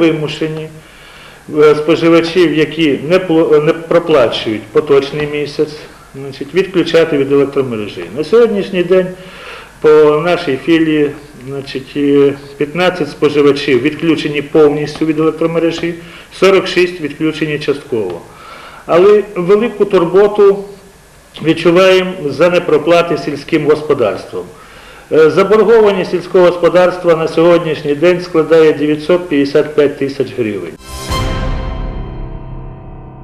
Вимушені е, споживачів, які не, не проплачують поточний місяць, значить, відключати від електромережі. На сьогоднішній день по нашій філії значить, е, 15 споживачів відключені повністю від електромережі, 46 відключені частково. Але велику турботу відчуваємо за непроплати сільським господарством. Е, Заборгованість сільського господарства на сьогоднішній день складає 955 тисяч гривень.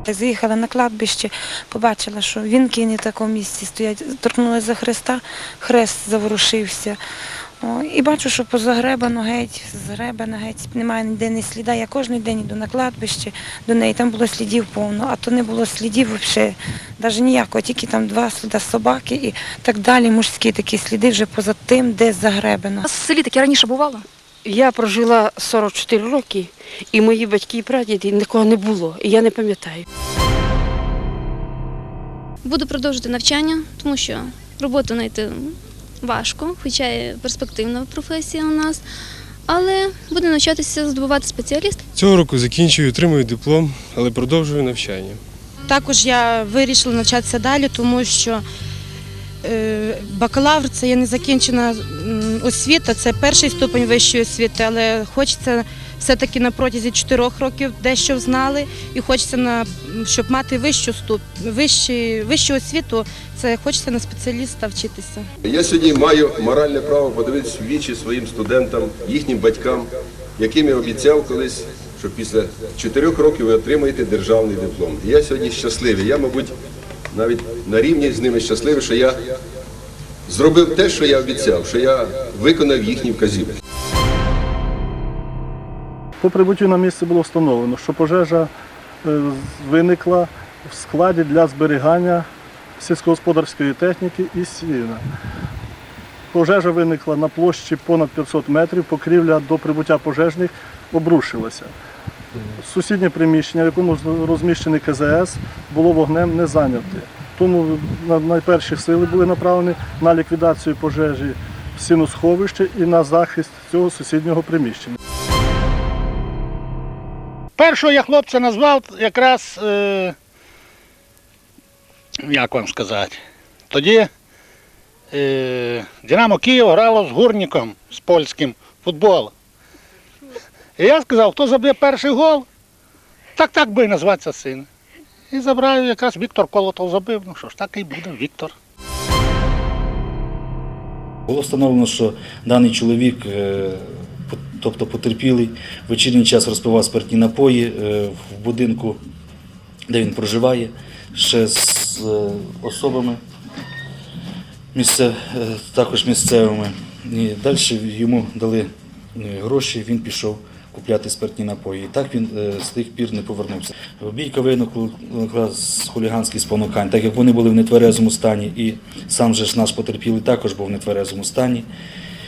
Заїхала на кладбище, побачила, що вінки не в такому місці стоять. Торкнулася за хреста, хрест заворушився. О, і бачу, що позагребано геть, згребано геть, немає ніде ні сліда. Я кожен день йду на кладбище до неї, там було слідів повно, а то не було слідів взагалі, навіть ніякого, тільки там два сліда собаки і так далі, мужські такі сліди вже поза тим, де загребено. Нас в селі таке раніше бувало. Я прожила 44 роки, і мої батьки і прадіди нікого не було, і я не пам'ятаю. Буду продовжувати навчання, тому що роботу знайти важко, хоча є перспективна професія у нас. Але буду навчатися здобувати спеціаліст. Цього року закінчую, отримую диплом, але продовжую навчання. Також я вирішила навчатися далі, тому що е, бакалавр це є незакінчена освіта, це перший ступень вищої освіти, але хочеться все-таки на протязі чотирьох років дещо знали, і хочеться на щоб мати вищу ступ, вищі, вищу освіту, це хочеться на спеціаліста вчитися. Я сьогодні маю моральне право подивитися вічі своїм студентам, їхнім батькам, яким я обіцяв колись, що після чотирьох років ви отримаєте державний диплом. Я сьогодні щасливий. Я, мабуть, навіть на рівні з ними щасливий, що я зробив те, що я обіцяв, що я виконав їхні вказівки. По прибуттю на місце було встановлено, що пожежа е, виникла в складі для зберігання сільськогосподарської техніки і сіна. Пожежа виникла на площі понад 500 метрів, покрівля до прибуття пожежних обрушилася. Сусіднє приміщення, в якому розміщений КЗС, було вогнем не зайняте. Тому найперші сили були направлені на ліквідацію пожежі в сіносховище і на захист цього сусіднього приміщення. Першого я хлопця назвав якраз, е, як вам сказати, тоді е, Динамо Київ грало з гурником, з польським футбол. І я сказав, хто заб'є перший гол, так так би і назватися син. І забрав якраз Віктор Колотов забив. Ну що ж, так і буде Віктор. Було встановлено, що даний чоловік, е, тобто потерпілий, в вечірній час розпивав спиртні напої е, в будинку, де він проживає, ще з е, особами, місце, е, також місцевими. І далі йому дали гроші, він пішов купляти спиртні напої. І так він з тих пір не повернувся. Бійка виникла з хуліганських спонукань, так як вони були в нетверезому стані, і сам же ж наш потерпілий також був в нетверезому стані.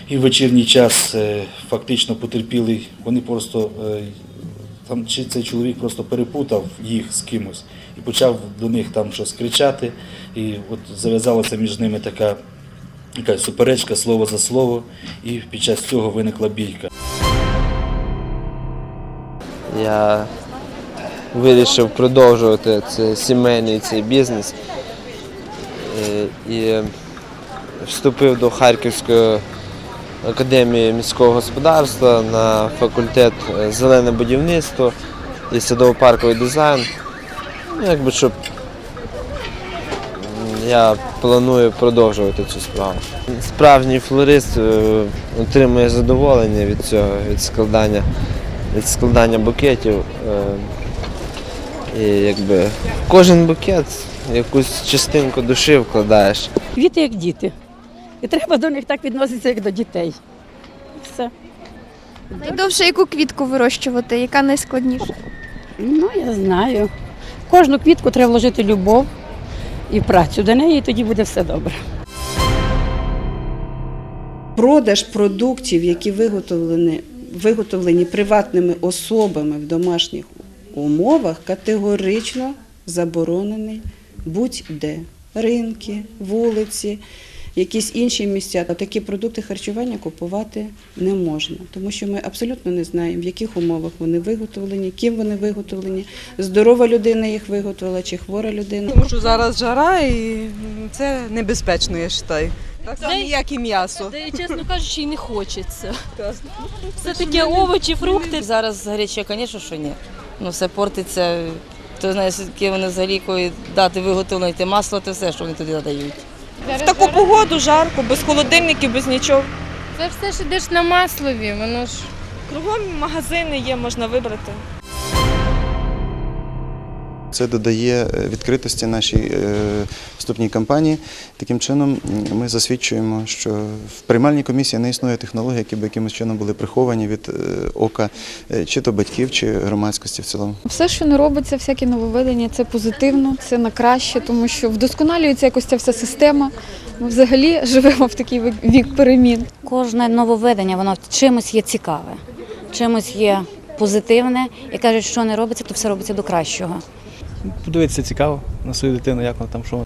І в вечірній час е, фактично потерпілий, вони просто е, там чи цей чоловік просто перепутав їх з кимось і почав до них там щось кричати. І от зав'язалася між ними така, така суперечка слово за слово, і під час цього виникла бійка. Я вирішив продовжувати цей сімейний цей бізнес Е, і вступив до Харківської академії міського господарства на факультет е, зелене будівництво і садово-парковий дизайн. Ну, Якби щоб я планую продовжувати цю справу. Справжній флорист е, отримує задоволення від цього, від складання від складання букетів. Е, І якби кожен букет якусь частинку душі вкладаєш. Квіти як діти. І треба до них так відноситися, як до дітей. Все. Найдовше яку квітку вирощувати, яка найскладніша? Ну, я знаю. В Кожну квітку треба вложити любов і працю до неї, і тоді буде все добре. Продаж продуктів, які виготовлені, виготовлені приватними особами в домашніх умовах, категорично заборонений будь-де. Ринки, вулиці, якісь інші місця. А такі продукти харчування купувати не можна, тому що ми абсолютно не знаємо, в яких умовах вони виготовлені, ким вони виготовлені, здорова людина їх виготовила чи хвора людина. Тому що зараз жара і це небезпечно, я вважаю. Так само, як і м'ясо. Та чесно кажучи, і не хочеться. Все таке овочі, фрукти. Зараз гаряче, звісно, що ні. Ну, все портиться. Ти знаєш, яке вони взагалі дати виготовлено, те масло, те все, що вони туди надають. В таку погоду жарко, без холодильників, без нічого. Це все ж ідеш на маслові, воно ж. Кругом магазини є, можна вибрати. Це додає е, відкритості нашій е, вступній кампанії. Таким чином ми засвідчуємо, що в приймальній комісії не існує технологій, які б якимось чином були приховані від е, ока чи то батьків, чи громадськості в цілому. Все, що не робиться, всякі нововведення, це позитивно, це на краще, тому що вдосконалюється якось ця вся система. Ми взагалі живемо в такий вік- вік перемін. Кожне нововведення, воно чимось є цікаве, чимось є позитивне. І кажуть, що не робиться, то все робиться до кращого. Подивитися цікаво на свою дитину, як вона там що.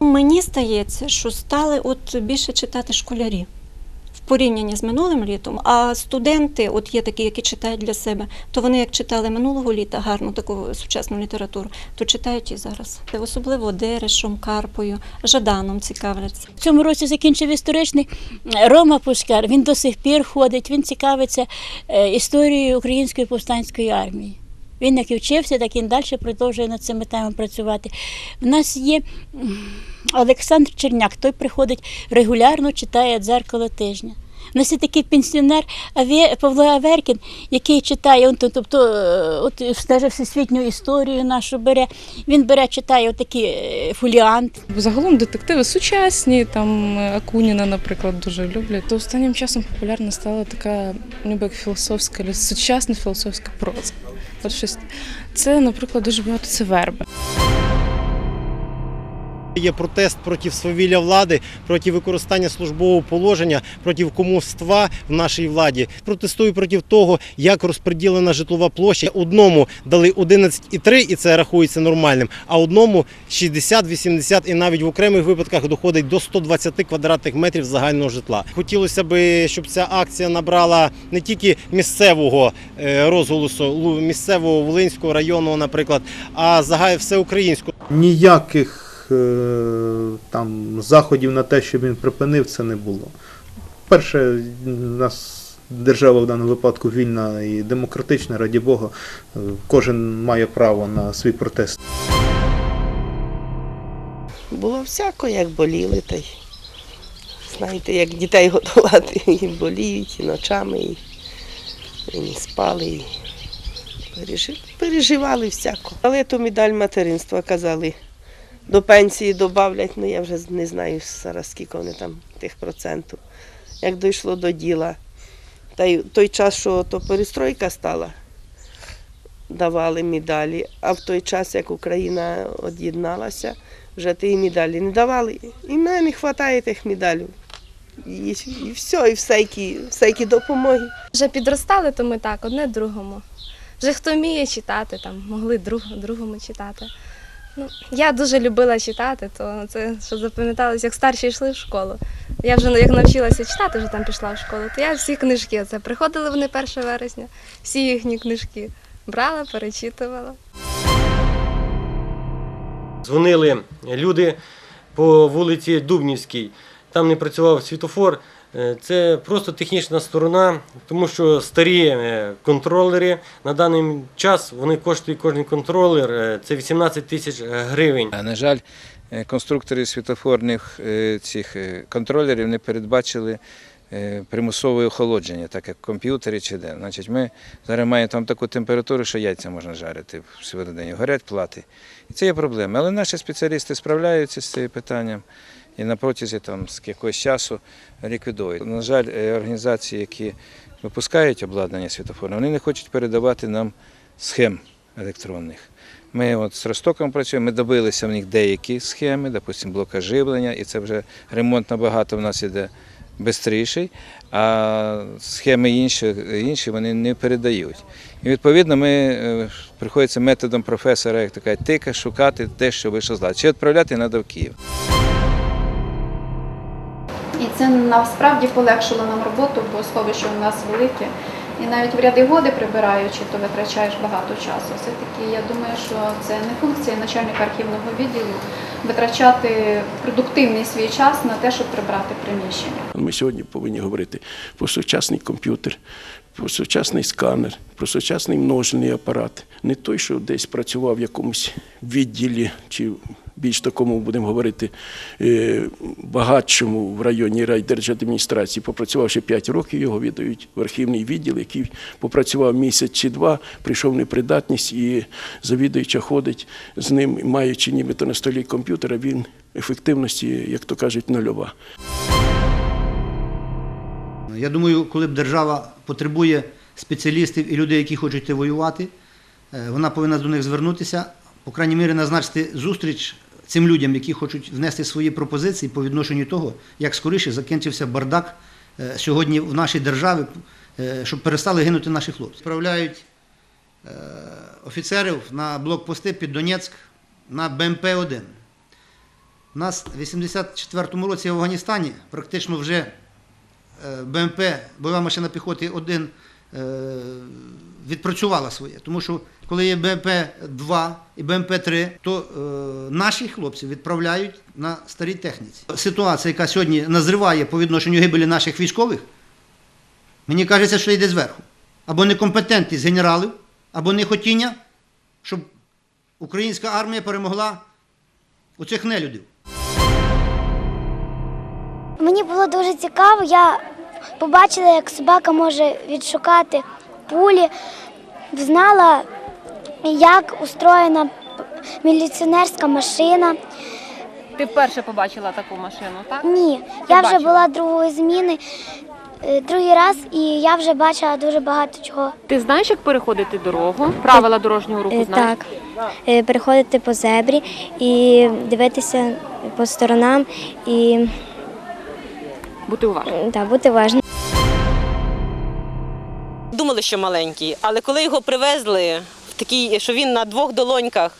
Мені здається, що стали от більше читати школярі в порівнянні з минулим літом. А студенти, от є такі, які читають для себе, то вони як читали минулого літа гарну таку сучасну літературу, то читають і зараз. Особливо Дерешом, Карпою, Жаданом цікавляться. В цьому році закінчив історичний Рома Пушкар. Він до сих пір ходить, він цікавиться е, історією української повстанської армії. Він як і вчився, так і далі продовжує над цими темами працювати. У нас є Олександр Черняк, той приходить регулярно, читає дзеркало тижня. У нас є такий пенсіонер Павло Аверкін, який читає, он, тобто е, от даже всесвітню історію нашу бере. Він бере, читає отакі е. Загалом детективи сучасні, там е, Акуніна, наприклад, дуже люблять. То останнім часом популярна стала така ніби як філософська, сучасна філософська проза. От щось. Це, наприклад, дуже багато це верби. Є протест проти свавілля влади, проти використання службового положення, проти кумовства в нашій владі. Протестую проти того, як розподілена житлова площа. Одному дали 11,3 і це рахується нормальним, а одному 60, 80 і навіть в окремих випадках доходить до 120 квадратних метрів загального житла. Хотілося б, щоб ця акція набрала не тільки місцевого е, розголосу, місцевого Волинського району, наприклад, а загай всеукраїнського. Ніяких там заходів на те, щоб він припинив, це не було. Перше, нас держава в даному випадку вільна і демократична, раді Бога. Е, Кожен має право на свій протест. Було всяко, як боліли, та й знаєте, як дітей готувати, і боліють, і ночами, і, і не спали, і пережив, переживали всяко. Але ту медаль материнства казали, до пенсії додавлять, ну я вже не знаю зараз, скільки вони там тих процентів. Як дійшло до діла. Та й той час, що то перестройка стала, давали медалі, а в той час, як Україна од'єдналася, вже ті медалі не давали. І мене не вистачає тих медалів. І, і все, і всякі, всякі допомоги. Вже підростали, то ми так, одне другому. Вже хто вміє читати, там могли друг, другому читати. Ну, я дуже любила читати, то це що запам'яталось, як старші йшли в школу. Я вже як навчилася читати, вже там пішла в школу, то я всі книжки, це приходили вони 1 вересня, всі їхні книжки брала, перечитувала. Дзвонили люди по вулиці Дубнівській. Там не працював світофор. Е, Це просто технічна сторона, тому що старі е, контролери на даний час вони коштують кожен контролер е, це 18 тисяч гривень. На жаль, конструктори світофорних цих контролерів не передбачили примусове охолодження, так як в комп'ютері чи де. Значить, ми зараз маємо там таку температуру, що яйця можна жарити всередині. Горять плати. І це є проблема. Але наші спеціалісти справляються з цим питанням і на протязі там, з якогось часу ліквідують. На жаль, е, організації, які випускають обладнання світофорне, вони не хочуть передавати нам схем електронних. Ми от з Ростоком працюємо, ми добилися в них деякі схеми, допустимо, блока живлення, і це вже ремонт набагато в нас іде швидший, а схеми інші, інші вони не передають. І відповідно ми е, приходиться методом професора, як така тика, шукати те, що вийшло з ладу. Чи відправляти треба в Київ. Це насправді полегшило нам роботу, бо сховище у нас велике. І навіть в ряди годи прибираючи, то витрачаєш багато часу. Все-таки я думаю, що це не функція начальника архівного відділу витрачати продуктивний свій час на те, щоб прибрати приміщення. Ми сьогодні повинні говорити про сучасний комп'ютер, про сучасний сканер, про сучасний множений апарат. Не той, що десь працював в якомусь відділі чи більш такому, будемо говорити, е, багатшому в районі райдержадміністрації. Попрацювавши 5 років, його віддають в архівний відділ, який попрацював місяць чи два, прийшов непридатність і завідуюча ходить з ним, маючи нібито на столі комп'ютера, він ефективності, як то кажуть, нульова. Я думаю, коли б держава потребує спеціалістів і людей, які хочуть воювати, е, вона повинна до них звернутися, по крайній мірі назначити зустріч цим людям, які хочуть внести свої пропозиції по відношенню того, як скоріше закінчився бардак е, сьогодні в нашій державі, е, щоб перестали гинути наші хлопці. Відправляють е, офіцерів на блокпости під Донецьк на БМП-1. У нас в 84-му році в Афганістані практично вже БМП, бойова машина піхоти 1 е, відпрацювала своє. Тому що коли є БМП-2 і БМП-3, то е, наші хлопці відправляють на старій техніці. Ситуація, яка сьогодні назриває по відношенню гибелі наших військових, мені кажеться, що йде зверху. Або некомпетентність генералів, або нехотіння, щоб українська армія перемогла оцих нелюдів. Мені було дуже цікаво. Я побачила, як собака може відшукати пулі, знала, як устроєна міліціонерська машина. Ти вперше побачила таку машину, так? Ні, Ти я вже бачила? була другої зміни, е, другий раз, і я вже бачила дуже багато чого. Ти знаєш, як переходити дорогу? Правила дорожнього руху Е, знаєш? Так, Е, переходити по зебрі і дивитися по сторонам і Бути уважним. Так, бути уважним. Думали, що маленький, але коли його привезли в такий, що він на двох долоньках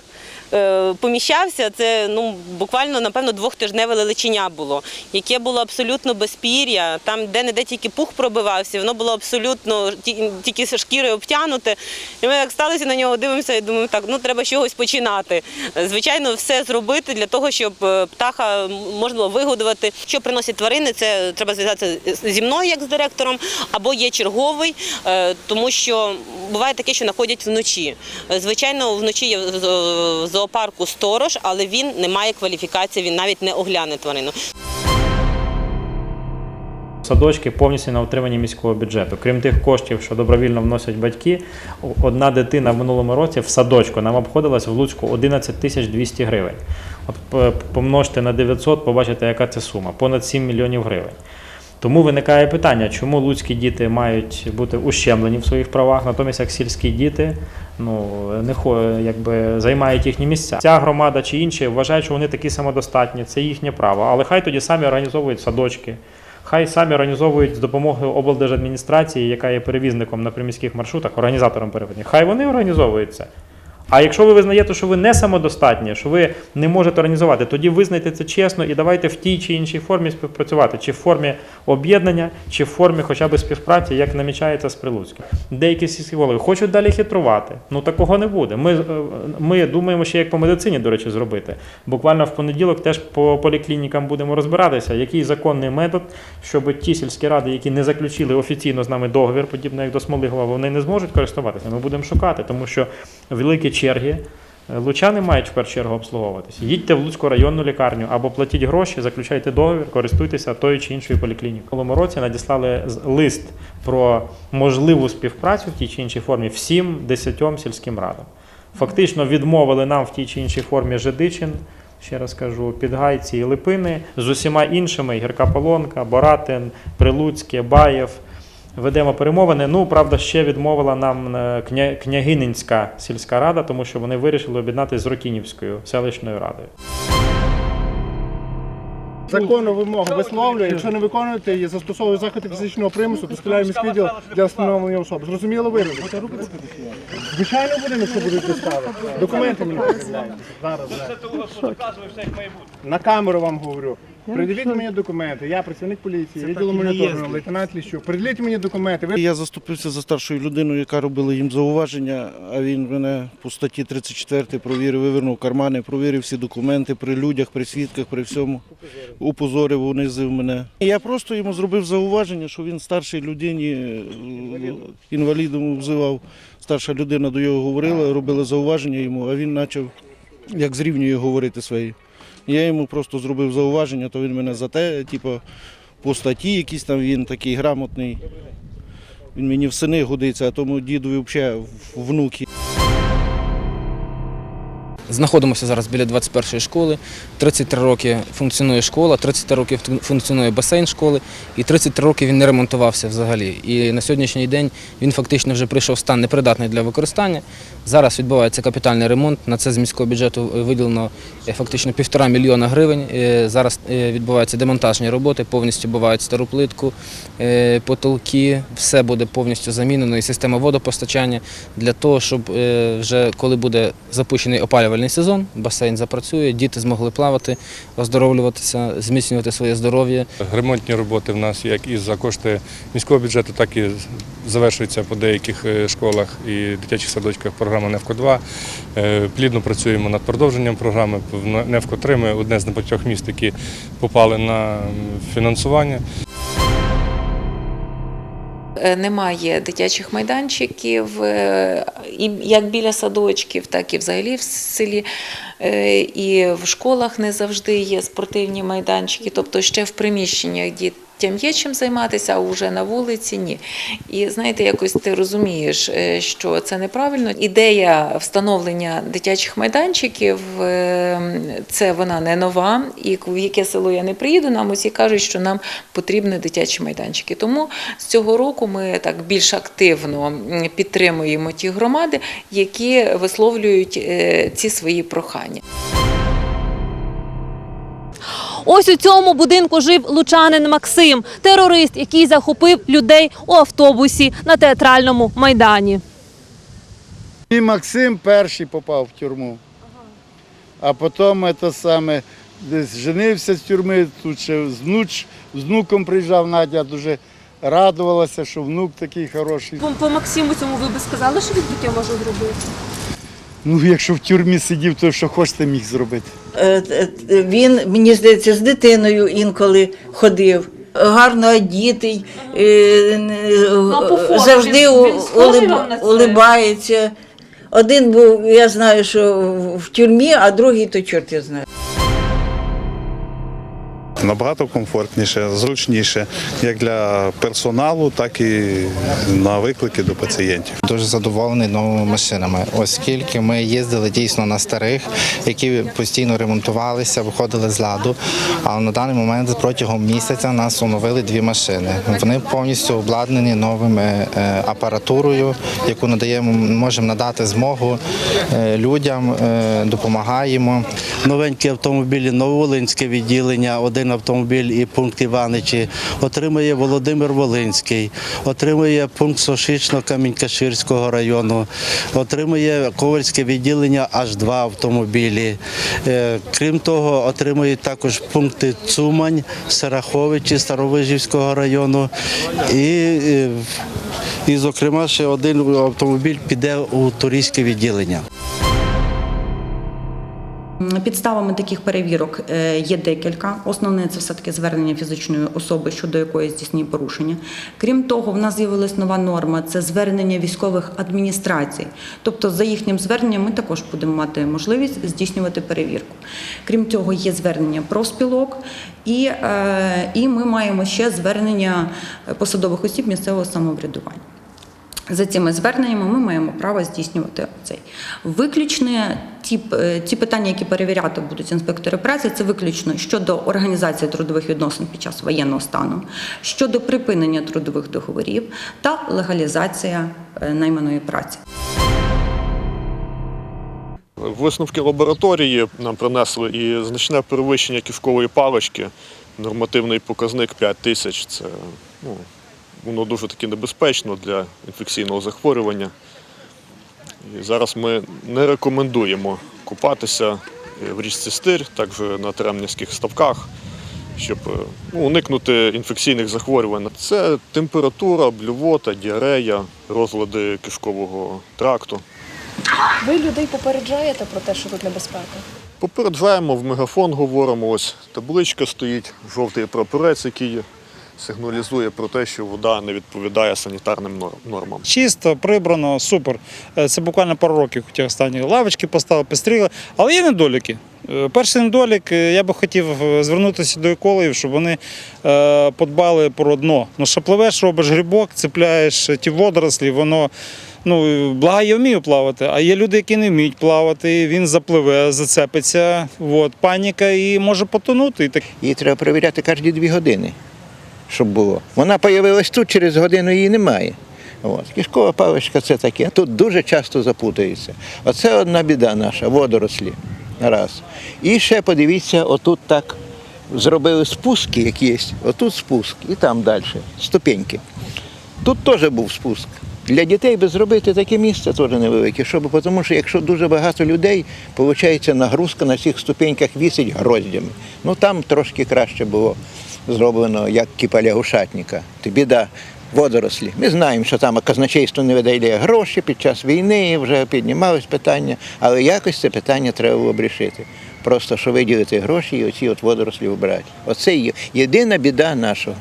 поміщався, це ну буквально напевно двохтижневе лелечення було, яке було абсолютно без пір'я. Там де-не-де тільки пух пробивався, воно було абсолютно тільки зі шкірою обтянуте. І ми як сталося на нього, дивимося і думаємо, так, ну треба чогось починати. Е, Звичайно, все зробити для того, щоб е, птаха можна було вигодувати. Що приносять тварини, це треба зв'язатися зі мною, як з директором, або є черговий, е, тому що буває таке, що знаходять вночі. Е, Звичайно, вночі є зоопарку сторож, але він не має кваліфікації, він навіть не огляне тварину. Садочки повністю на утриманні міського бюджету. Крім тих коштів, що добровільно вносять батьки, одна дитина в минулому році в садочку нам обходилась в Луцьку 11 тисяч 200 гривень. От помножте на 900, побачите, яка це сума понад 7 мільйонів гривень. Тому виникає питання, чому луцькі діти мають бути ущемлені в своїх правах, натомість як сільські діти ну, не якби, займають їхні місця. Ця громада чи інші вважають, що вони такі самодостатні, це їхнє право. Але хай тоді самі організовують садочки, хай самі організовують з допомогою облдержадміністрації, яка є перевізником на приміських маршрутах, організатором перевезення. Хай вони організовують це. А якщо ви визнаєте, що ви не самодостатні, що ви не можете організувати, тоді визнайте це чесно і давайте в тій чи іншій формі співпрацювати, чи в формі об'єднання, чи в формі хоча б співпраці, як намічається з Прилуцьким. Деякі сільські голови хочуть далі хитрувати. Ну такого не буде. Ми, е, ми думаємо, ще як по медицині, до речі, зробити. Буквально в понеділок теж по поліклінікам будемо розбиратися, який законний метод, щоб ті сільські ради, які не заключили офіційно з нами договір, подібно як до Смолигова, вони не зможуть користуватися. Ми будемо шукати, тому що великі черги. е, Лучани мають в першу чергу обслуговуватися. Їдьте в Луцьку районну лікарню або платіть гроші, заключайте договір, користуйтеся тою чи іншою поліклінікою. Минулому році надіслали лист про можливу співпрацю в тій чи іншій формі всім десятьом сільським радам. Фактично відмовили нам в тій чи іншій формі Жидичин, ще раз кажу, Підгайці і Липини, з усіма іншими Гірка Полонка, Боратин, Прилуцьке, Баєв. Ведемо перемовини. Ну, правда, ще відмовила нам е, княгининська сільська рада, тому що вони вирішили об'єднатися з Рокінівською селищною радою. Законну вимогу висловлює, якщо не виконуєте її, застосовує заходи фізичного примусу, доставляє міський відділ для встановлення особи. Зрозуміло виразно? Звичайно буде, якщо будуть достави. Документи мені. Зараз. зараз. На камеру вам говорю. Приділіть мені документи. Я працівник поліції, відділу моніторингу, лейтенант Ліщук. Приділіть мені документи. Ви Я заступився за старшою людиною, яка робила їм зауваження, а він мене по статті 34 провірив, вивернув кармани, провірив всі документи при людях, при свідках, при всьому. Упозорив, унизив мене. Я просто йому зробив зауваження, що він старшій людині, е, інвалідом взивав. Старша людина до його говорила, робила зауваження йому, а він почав як зрівнює говорити своєю. Я йому просто зробив зауваження, то він мене за те, типу, по статті якийсь там він такий грамотний. Він мені в сини годиться, а тому дідові взагалі внуки. Знаходимося зараз біля 21-ї школи. 33 роки функціонує школа, 33 роки функціонує басейн школи, і 33 роки він не ремонтувався взагалі. І на сьогоднішній день він фактично вже прийшов в стан непридатний для використання. Зараз відбувається капітальний ремонт. На це з міського бюджету виділено е, фактично півтора мільйона гривень. Е, Зараз е, відбуваються демонтажні роботи, повністю бувають стару плитку, е, потолки, все буде повністю замінено і система водопостачання для того, щоб е, вже коли буде запущений опалювальний сезон, басейн запрацює, діти змогли плавати, оздоровлюватися, зміцнювати своє здоров'я. Ремонтні роботи в нас як і за кошти міського бюджету, так і завершуються по деяких е, школах і дитячих садочках програма «Невко 2 Е, Плідно працюємо над продовженням програми. В «Невко 3 ми одне з небагатьох міст, які попали на фінансування. Е, Немає дитячих майданчиків, е, і як біля садочків, так і взагалі в селі. Е, І в школах не завжди є спортивні майданчики, тобто ще в приміщеннях дітям є чим займатися, а вже на вулиці ні. І знаєте, якось ти розумієш, е, що це неправильно. Ідея встановлення дитячих майданчиків е, це вона не нова. І в яке село я не приїду, нам усі кажуть, що нам потрібні дитячі майданчики. Тому з цього року ми так більш активно підтримуємо ті громади, які висловлюють е, ці свої прохання. Ось у цьому будинку жив лучанин Максим, терорист, який захопив людей у автобусі на театральному майдані. І Максим перший попав в тюрму. А потім це саме десь женився з тюрми, тут ще з, внуч, з внуком приїжджав Надя, дуже радувалася, що внук такий хороший. По, по Максиму цьому ви би сказали, що він таке може зробити? Ну, якщо в тюрмі сидів, то що хочете міг зробити. Е, е, Він, мені здається, з дитиною інколи ходив. Гарно одітий, е, а по завжди улибається. Один був, я знаю, що в- в тюрмі, а другий то чорт я знаю. Набагато комфортніше, зручніше як для персоналу, так і на виклики до пацієнтів. Дуже задоволений новими машинами, оскільки ми їздили дійсно на старих, які постійно ремонтувалися, виходили з ладу. А на даний момент протягом місяця нас оновили дві машини. Вони повністю обладнані новими е, апаратурою, яку надаємо, можемо надати змогу е, людям, е, допомагаємо. новенькі автомобілі, Нововолинське відділення, один автомобіль і пункт Іваничі. Отримує Володимир Волинський, отримує пункт Сошично-Камінь-Каширського району, отримує Ковальське відділення аж два автомобілі. Е, Крім того, отримують також пункти Цумань, Сераховичі Старовижівського району. І, е, і, зокрема, ще один автомобіль піде у Турійське відділення. Підставами таких перевірок е, є декілька. Основне це все-таки звернення фізичної особи, щодо якої здійснює порушення. Крім того, в нас з'явилась нова норма це звернення військових адміністрацій. Тобто, за їхнім зверненням ми також будемо мати можливість здійснювати перевірку. Крім цього, є звернення профспілок, і, е, і ми маємо ще звернення посадових осіб місцевого самоврядування. За цими зверненнями ми маємо право здійснювати цей. Виключне ті, ті питання, які перевіряти будуть інспектори праці, це виключно щодо організації трудових відносин під час воєнного стану, щодо припинення трудових договорів та легалізація е, найманої праці. Висновки лабораторії нам принесли і значне перевищення кишкової палички. Нормативний показник 5 тисяч. Це ну, воно дуже таки небезпечно для інфекційного захворювання. І зараз ми не рекомендуємо купатися в річці Стир, також на Теремнівських ставках, щоб е, ну, уникнути інфекційних захворювань. Це температура, блювота, діарея, розлади кишкового тракту. Ви людей попереджаєте про те, що тут небезпека? Попереджаємо в мегафон, говоримо, ось табличка стоїть, жовтий прапорець, який сигналізує про те, що вода не відповідає санітарним нор- нормам. Чисто, прибрано, супер. Е, Це буквально пару років ті останні лавочки поставили, підстріли. Але є недоліки. Е, Перший недолік, е, я би хотів звернутися до екологів, щоб вони е, подбали про дно. Ну, що пливеш, робиш грибок, цепляєш ті водорослі, воно. Ну, блага я вмію плавати, а є люди, які не вміють плавати, він запливе, зацепиться, от, паніка і може потонути. І так. Її треба перевіряти кожні дві години, щоб було. Вона з'явилась тут, через годину її немає. От. Кишкова паличка це таке. Тут дуже часто запутається. Оце одна біда наша, водорослі. Раз. І ще подивіться, отут так зробили спуски якісь, отут спуск, і там далі, ступеньки. Тут теж був спуск. Для дітей би зробити таке місце теж невелике, щоб, тому що якщо дуже багато людей, виходить нагрузка на цих ступеньках вісить гроздями. Ну там трошки краще було зроблено, як кіпаля гушатника. Ти біда. Водорослі. Ми знаємо, що там казначейство не видає гроші під час війни, вже піднімалось питання, але якось це питання треба було б рішити. Просто що виділити гроші і оці от водорослі вбрати. Оце єдина біда нашого.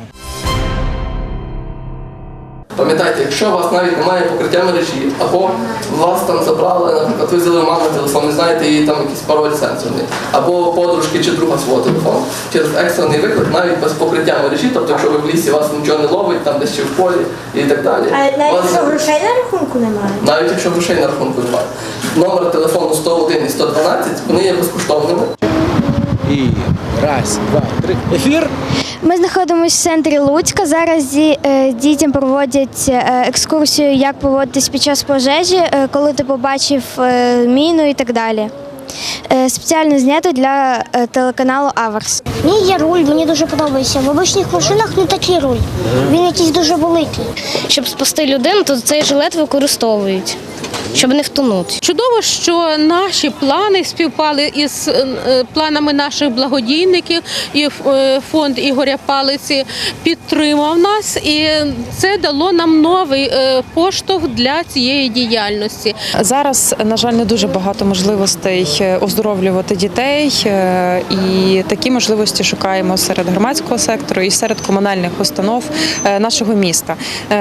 Пам'ятайте, якщо у вас навіть немає покриття мережі, або вас там забрали, наприклад, ви взяли у мами телефон, не знаєте її там якийсь пароль сенсорний, або подружки чи друга свого телефону. Через екстрений виклик, навіть без покриття мережі, тобто якщо ви в лісі вас нічого не ловить, там десь чи в полі і так далі. Вас- грошей на рахунку немає? навіть якщо грошей на рахунку немає. Номер телефону 101 і 112, вони є безкоштовними. І раз, два, три. Ефір. Ми знаходимося в центрі Луцька. Зараз е, дітям проводять е, екскурсію, як поводитись під час пожежі, е, коли ти побачив міну і так далі. Спеціально знято для телеканалу Аверс. Мені є руль, мені дуже подобається. В обичних машинах не такий руль. Він якийсь дуже великий. Щоб спасти людину, то цей жилет використовують, щоб не втонути. Чудово, що наші плани співпали із е, планами наших благодійників, і е, фонд Ігоря Палиці підтримав нас, і це дало нам новий е, поштовх для цієї діяльності. Зараз, на жаль, не дуже багато можливостей оздоровлювати дітей, і такі можливості шукаємо серед громадського сектору і серед комунальних установ нашого міста.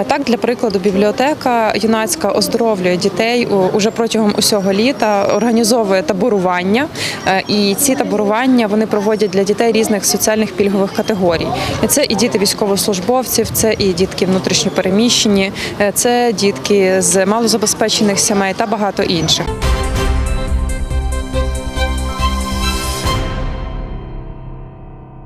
Так, для прикладу, бібліотека юнацька оздоровлює дітей у- уже протягом усього літа, організовує таборування, е, і ці таборування вони проводять для дітей різних соціальних пільгових категорій. Це і діти військовослужбовців, це і дітки внутрішньопереміщені, е, це дітки з малозабезпечених сімей та багато інших.